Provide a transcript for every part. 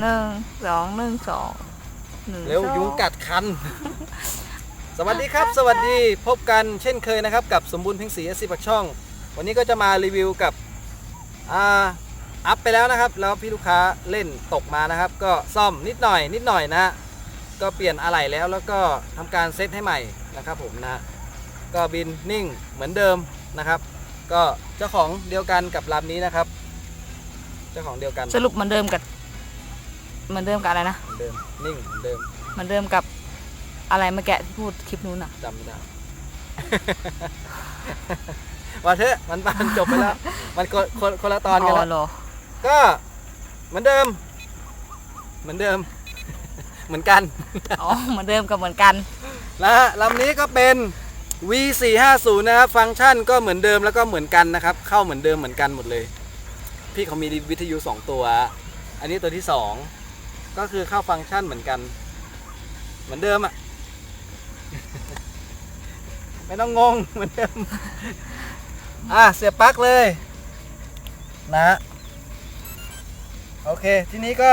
หนึ่งสองหนึ่งสองหนึ่งเร็วสอยุงกัดคัน สวัสดีครับ สวัสดีพบกันเช่นเคยนะครับ กับสมบูรณ์เพ็งศรีเอสซีปักช่อง วันนี้ก็จะมารีวิวกับอ่าอัพไปแล้วนะครับ แล้วพี่ลูกค้าเล่นตกมานะครับ ก็ซ่อมนิดหน่อย นิดหน่อยนะก็เปลี่ยนอะไหล่แล้วแล้วก็ทำการเซตให้ใหม่นะครับผมนะก็บินนิ่งเหมือนเดิมนะครับ ก็เจ้าของเดียวกันกับลำนี้นะครับ เจ้าของเดียวกัน สรุปเหมือนเดิมกับ เหมือนเดิมกับอะไรนะเหมือนเดิมนิ่งเหมือนเดิมเหมือนเดิมกับอะไรเมื่อกี้ที่พูดคลิปนู้นอะจำไม่ได้ ว่าเถอะมันมันจบไปแล้ว มันคนคนคนละตอนกันแล้ว เหรอก็เหมือนเดิม เหมือนเดิม เหมือนกันอ๋อเหมือนเดิมกับเหมือนกัน นะฮะลำนี้ก็เป็น V450 นะครับฟังก์ชันก็เหมือนเดิมแล้วก็เหมือนกันนะครับ เข้าเหมือนเดิมเหมือนกันหมดเลย พี่เขามีวิทยุ 2 ตัว อันนี้ตัวที่ 2 ก็คือเข้าฟังก์ชันเหมือนกัน เหมือนเดิมอะ ไม่ต้องงงเหมือนเดิม อะ เสียบปลั๊กเลย นะ โอเค ทีนี้ก็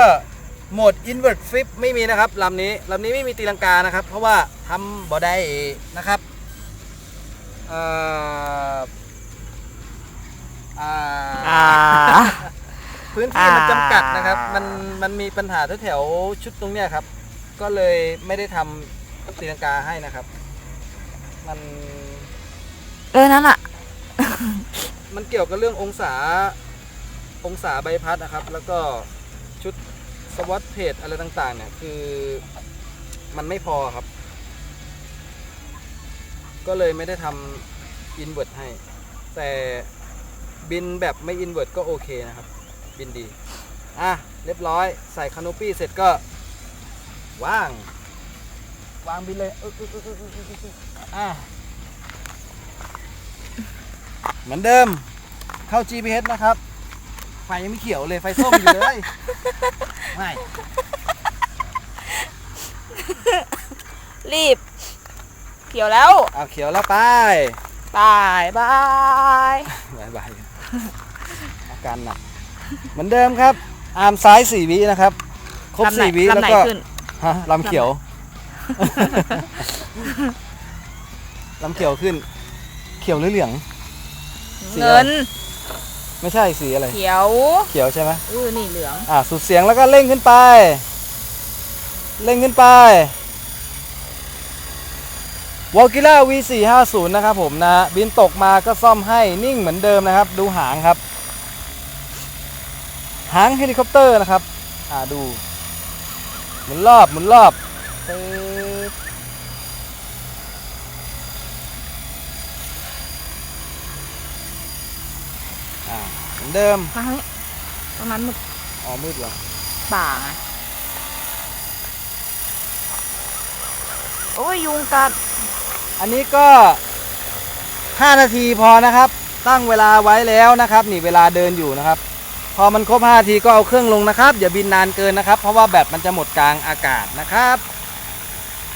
โหมด invert flip ไม่มีนะครับลำนี้ลำนี้ไม่มีตีลังกานะครับ เพราะว่าทำบ่ได้นะครับเอ่ออ่าอ่า พื้นที่มันอ่าจำกัดนะครับ มันมันมีปัญหาแถวๆชุดตรงเนี้ยครับ ก็เลยไม่ได้ทำตีลังกาให้นะครับ มันเออนั่นอะ มันเกี่ยวกับเรื่ององศาองศาใบพัดนะครับ แล้วก็ชุดสวอตเพจอะไรต่างๆ เนี่ย คือมันไม่พอครับ ก็เลยไม่ได้ทำอินเว t ให้ แต่บินแบบไม่อินเว t ก็โอเคนะครับ บินดี อะ เรียบร้อยใส่คานูปี้เสร็จก็ว่าง วางบินเลยอึ๊กอึ๊กอึ๊กอึ๊กอึ๊กอึ๊กอึ๊กอะเหมือนเดิมเข้า GPS นะครับ ไฟยังไม่เขียวเลยไฟส้มอยู่เลย ไม่รีบ เขียวแล้วเอาเขียวแล้วไปบายบาย บายบายอาการหนัก เหมือนเดิมครับ อาร์มซ้ายสี่วินะครับ ครบลำไหนสี่วิลำแล้วไหนก็ขึ้น ฮะลำเขียวลำเขียวขึ้น เขียวหรือเหลือง สีอะไร เงินไม่ใช่สีอะไร เขียวเขียวใช่ไหมเออนี่เหลือง อ่าสุดเสียงแล้วก็เร่งขึ้นไป เร่งขึ้นไปวอลกิล่า V450 นะครับผมนะฮะบินตกมาก็ซ่อมให้นิ่งเหมือนเดิมนะครับ ดูหางครับ หางเฮลิคอปเตอร์นะครับ อ่าดู หมุนรอบ หมุนรอบอ่าเหมือนเดิมมาทางนี้ตรงนั้นมึกอ๋อมืดเหรอป่าไงโอ้ยยุงกัด อันนี้ก็ 5 นาทีพอนะครับ ตั้งเวลาไว้แล้วนะครับ นี่เวลาเดินอยู่นะครับ พอมันครบ5นาทีก็เอาเครื่องลงนะครับ อย่าบินนานเกินนะครับ เพราะว่าแบตมันจะหมดกลางอากาศนะครับ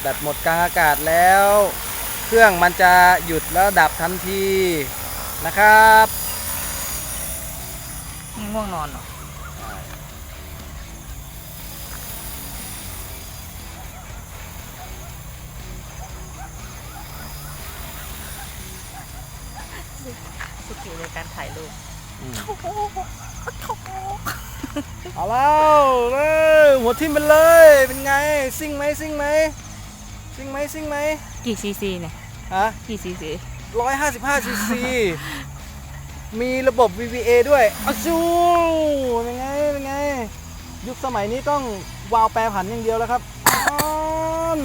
แบตหมดกลางอากาศแล้ว เครื่องมันจะหยุดแล้วดับทันทีนะครับง่วงนอนเหรอสกิลในการถ่ายรูปอืม เอาแล้วเลยหัวทิ่มไปเลย เป็นไง ซิ่งไหมซิ่งไหมซิ่งไหมซิ่งไหมกี่ซีซีเนี่ย ฮะกี่ซีซี155ซีซี มีระบบ VVA ด้วยอ้าวจูเป็นไง เป็นไง ยุคสมัยนี้ต้องวาล์วแปรผันอย่างเดียวแล้วครับออน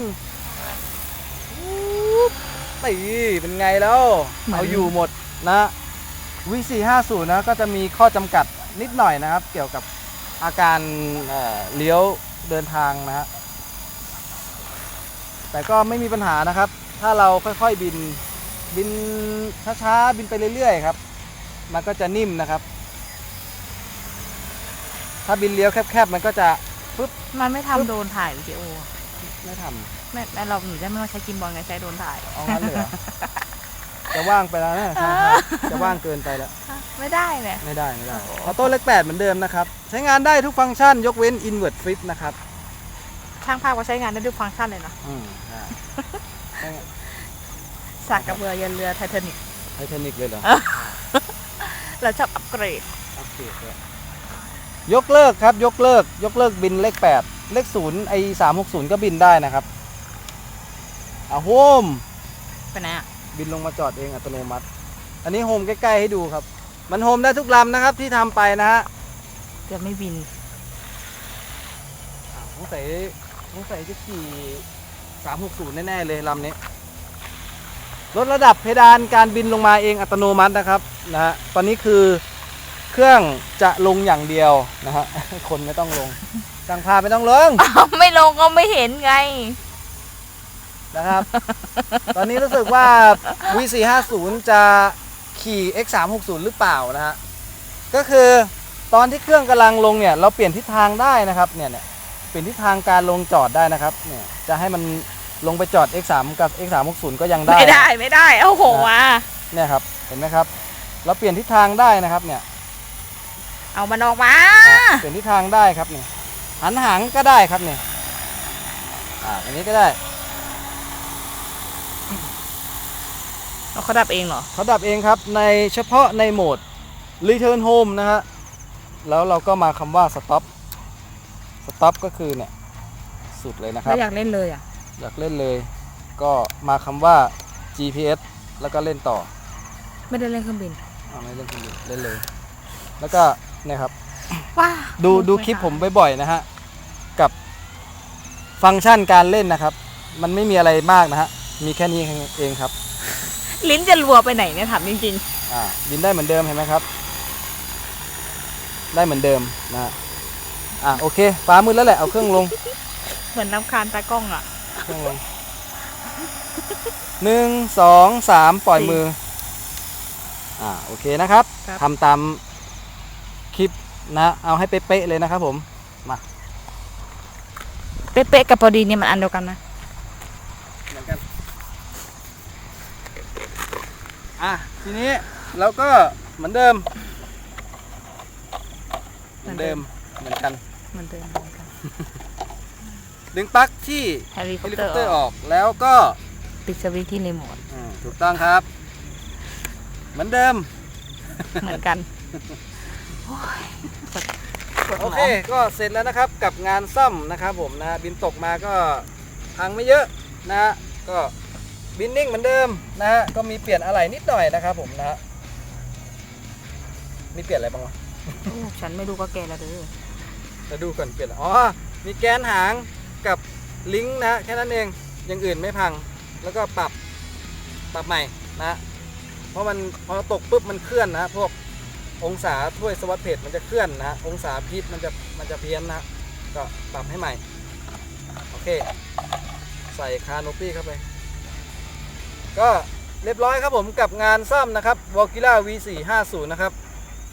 วูบตีเป็นไงแล้ว เอาอยู่หมดนะ V450 นะก็จะมีข้อจำกัด นิดหน่อยนะครับ เกี่ยวกับอาการเอ่อเลี้ยวเดินทางนะฮะแต่ก็ไม่มีปัญหานะครับ ถ้าเราค่อยๆบินบินช้าๆบินไปเรื่อยๆครับ มันก็จะนิ่มนะครับ ถ้าบินเลี้ยวแคบๆมันก็จะปึ๊บมันไม่ทำโดรนถ่ายวิดีโอไม่ทแม่แม่เราหนูจะไม่มาใช้กิมบอลไงใช้โดรนถ่ายำเอางั้นเลยเหรอ จะว่างไปแล้วนะใช่ๆจะว่างเกินไปแล้ว ไม่ได้เนี่ยไม่ได้ไม่ได้โอ้ออโต้เล็กแปดเหมือนเดิมนะครับ ใช้งานได้ทุกฟังก์ชัน ยกเว้น invert flip นะครับ ช่างภาพก็ใช้งานได้ด้วยฟังก์ชันเลยเนาะอืมใช่สักกับเรือยันเรือไททานิกไททานิกเลยเหรอเราชอบอัปเกรดโอเคครับยกเลิกครับยกเลิก ยกเลิกบินเลข 8 เลข0ไอ้360ก็บินได้นะครับอะโฮมไปไหนอะ บินลงมาจอดเองอัตโนมัติ อันนี้โฮมใกล้ๆให้ดูครับ มันโฮมได้ทุกลำนะครับที่ทำไปนะฮะจะไม่บิน อ่าสงสัยสงสัยจะขี่360 แน่ๆเลยลำนี้ลดระดับเพดานการบินลงมาเองอัตโนมัตินะครับนะฮะตอนนี้คือเครื่องจะลงอย่างเดียวนะฮะ คนไม่ต้องลงช่างภาพไม่ต้องลง ไม่ลงก็ไม่เห็นไง นะครับ ตอนนี้รู้สึกว่า V450 จะขี่ X360 หรือเปล่านะฮะ ก็คือตอนที่เครื่องกำลังลงเนี่ย เราเปลี่ยนทิศทางได้นะครับเนี่ยเนี่ยเปลี่ยนทิศทางการลงจอดได้นะครับเนี่ยจะให้มันลงไปจอด X3 กับ X360 ก็ยังได้ ไม่ได้ไม่ได้เอาโหมาเนี่ยครับเห็นไหมครับ เราเปลี่ยนทิศทางได้นะครับเนี่ย เอามันออกมาอะเปลี่ยนทิศทางได้ครับเนี่ยหันหางก็ได้ครับเนี่ยอ่าอันนี้ก็ได้ เอาเขาดับเองเหรอเขาดับเองครับ ในเฉพาะในโหมด Return Home นะฮะ แล้วเราก็มาคำว่า Stop Stop ก็คือเนี่ย สุดเลยนะครัแล้บวอยากเล่นเลยอะ อยากเล่นเลย ก็มาคำว่า GPS แล้วก็เล่นต่อ ไม่ได้เล่นเครื่องบินเอาไม่เล่นคนเดียวเล่นเลย แล้วก็เนี่ยครับว้าดูดูคลิปผมบ่อยๆนะฮะ กับฟังก์ชันการเล่นนะครับ มันไม่มีอะไรมากนะฮะ มีแค่นี้เองครับ ลิ้นจะรัวไปไหนเนี่ยถามจริงอ่าบินได้เหมือนเดิมเห็นไหมครับ ได้เหมือนเดิมนะฮะอ่าโอเคฟ้ามืดแล้วแหละเอาเครื่องลงๆ เหมือนน้ำคาญตากล้องอะ เครื่องลงหนึ่งสองสามปล่อยสี่มืออ่าโอเคนะครับครับ ทำตามคลิปนะเอาให้เป๊ะๆเลยนะครับผม เป๊ะๆกับพอดีเนี่ยมันอันเดียวกันนะเหมือนกัน อะทีนี้เราก็เหมือนเดิม เหมือนเดิมเหมือนกัน เหมือนเดิมเหมือนกันดึงปลั๊กที่เฮลิคเฮอปลิเตคออปร์เตอร์อออกอกแล้วก็ปิดสวิตช์ที่รีโมทอืมถูกต้องครับ เหมือนเดิม เหมือนกันโอเค ก็เสร็จแล้วนะครับกับงานซ่อมนะครับผมนะฮะบินตกมาก็พังไม่เยอะนะฮะก็ บินนิ่งเหมือนเดิมนะฮะก็มีเปลี่ยนอะไรนิดหน่อยนะครับผมนะฮะมีเปลี่ยนอะไรบ้างวะโอ้ฉันไม่รู้ก็แกแล้วเด้อจะดูก่อนเปลี่ยนอะไรอ๋อมีแกนหางกับลิงก์นะฮะแค่นั้นเองอย่างอื่นไม่พัง แล้วก็ปรับปรับใหม่นะฮะเพราะมันพอตกปุ๊บมันเคลื่อนนะฮะพวกองศาถ้วยสวัสดเพจมันจะเคลื่อนนะฮะองศาพีทมันจะมันจะเพี้ยนนะฮะก็ปรับให้ใหม่โอเค ใส่คาโนปี้เข้าไป ก็เรียบร้อยครับผมกับงานซ่อมนะครับ w a l k i l a V450 นะครับ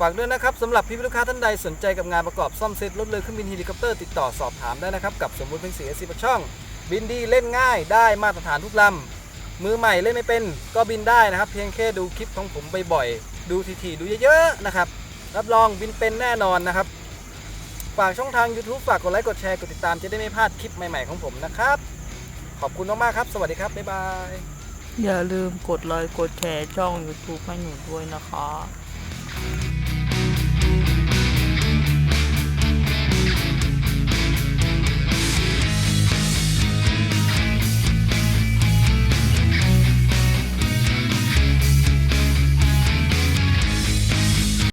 ฝากด้วยนะครับสำหรับพี่ลูกค้าท่านใดสนใจกับงานประกอบซ่อมเซตรถเรือเครื่องบินเฮลิคอปเตอร์ติดต่อสอบถามได้นะครับ กับสมบูรณ์เพ็งศรีเอซีปากช่อง บินดีเล่นง่ายได้มาตรฐานทุกลำมือใหม่เล่นไม่เป็นก็บินได้นะครับ เพียงแค่ดูคลิปของผมบ่อยๆดูทีๆดูเยอะๆนะครับรับรองบินเป็นแน่นอนนะครับฝากช่องทาง YouTube ฝากกดไลค์กดแชร์กดติดตามจะได้ไม่พลาดคลิปใหม่ๆของผมนะครับขอบคุณมากๆครับ สวัสดีครับบ๊ายบาย อย่าลืมกดไลค์กดแชร์ช่อง YouTube ให้หนูด้วยนะคะ